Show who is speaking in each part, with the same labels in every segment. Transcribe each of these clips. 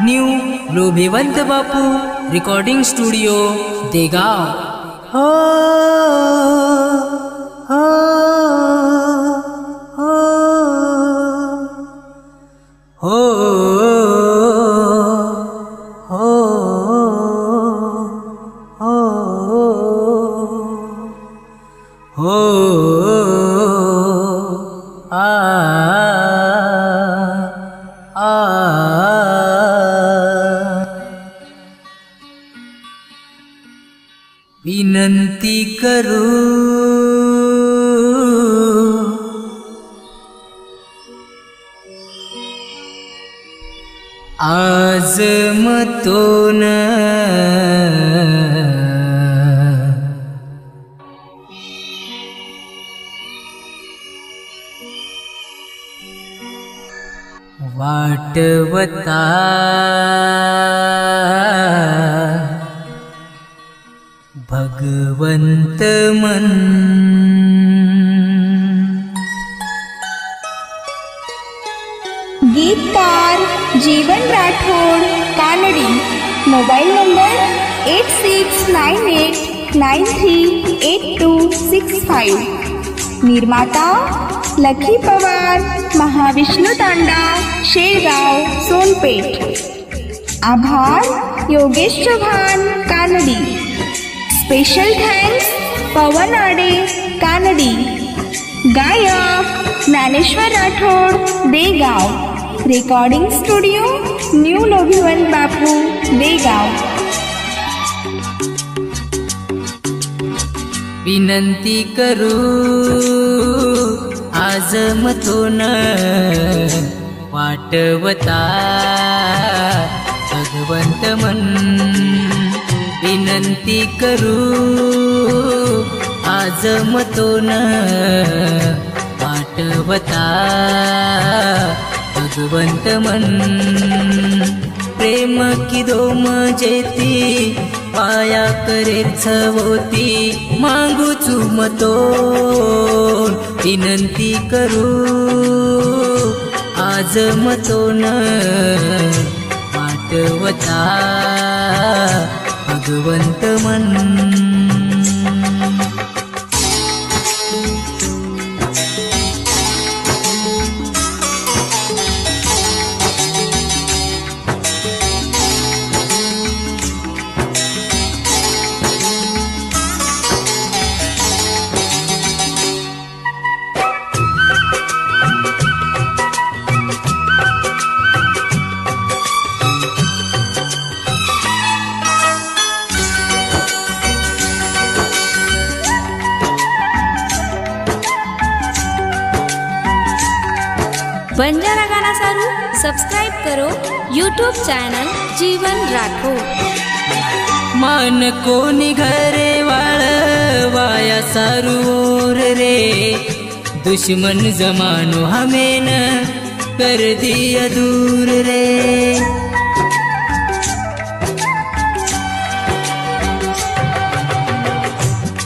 Speaker 1: New Lobhivant Bapu recording studio Degaon. हो विनन्ति करो। आजमतो न वाटवता। भगवंत मन.
Speaker 2: गीतकार Jeevan Rathod Kanadi. Mobile number eight six nine eight nine three eight two six five. निर्माता लखी पवार महाविष्णू तांडा शेळगाव सोनपेठ. आभार योगेश चव्हाण कानडी. स्पेशल थँक्स पवन आडे कानडी गायक Dnyaneshwar Rathod Degaon recording studio new Lobhivan Bapu Degaon
Speaker 1: विनंती करू आज मथोन वाटवता भगवंत मन. विनंती करू आज न पाठवता. भगवंत मन प्रेम की दोम जेती पाया करे होती मागू चुमतो विनंती करू आज मतोन पाठवता. भगवन्तमन्।
Speaker 3: બંજારા ગાના સારું સબસ્ક્રાઇબ કરો યુટ્યુબ ચેનલ જીવન રાખો
Speaker 1: માન કોની ઘરે વાળવાયા સારું રે દુશ્મન જમાનો હમે ન કર દિયા દૂર રે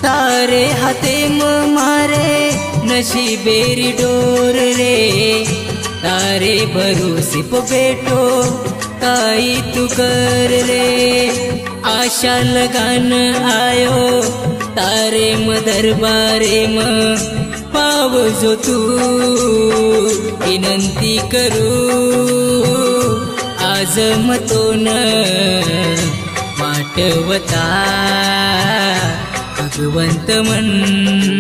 Speaker 1: તારે હાથે મારે નસીબેરી ડોર રે तारे भरोसे पो बेटो काई तू कर रे आशा लगान आयो तारे म दरबारे म पाव जो तू. विनंती करू आज मतोन वाटवता भगवंत मन.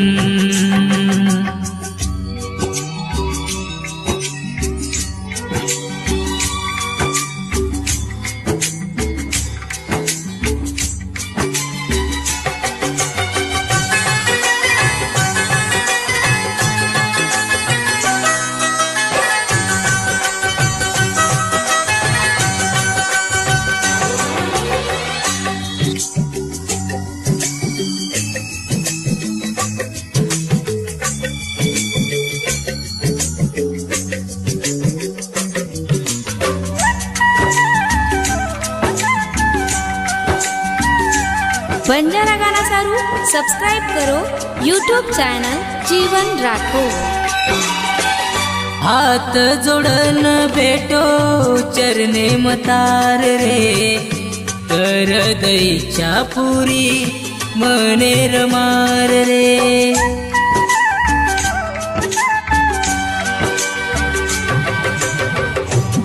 Speaker 3: बंजारा गाना सारू सब्सक्राइब करो यूट्यूब चैनल जीवन राखो.
Speaker 1: हाथ जोड़न बेटो चरने मतार रे. कर दईचा पूरी मने रमार रे.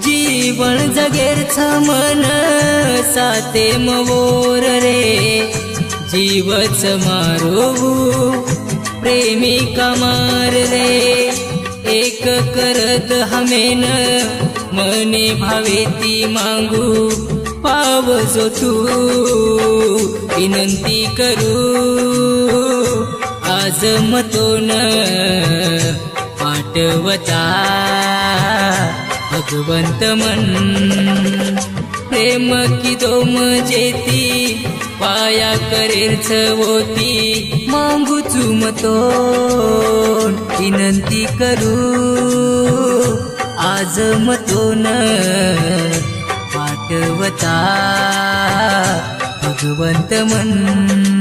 Speaker 1: जीवन जगेर छा मना कसा साते मोर रे जीवच मारो प्रेमी कमार रे. एक करत हमेन मने भावेती मागू पावजो तू विनंती करू. आज मतोन पाठवता भगवंत मन. प्रेम की दोम जेती पाया करेल होती मांगू चुमतो विनंती करू. आज मतोन पाठवता भगवंत मन.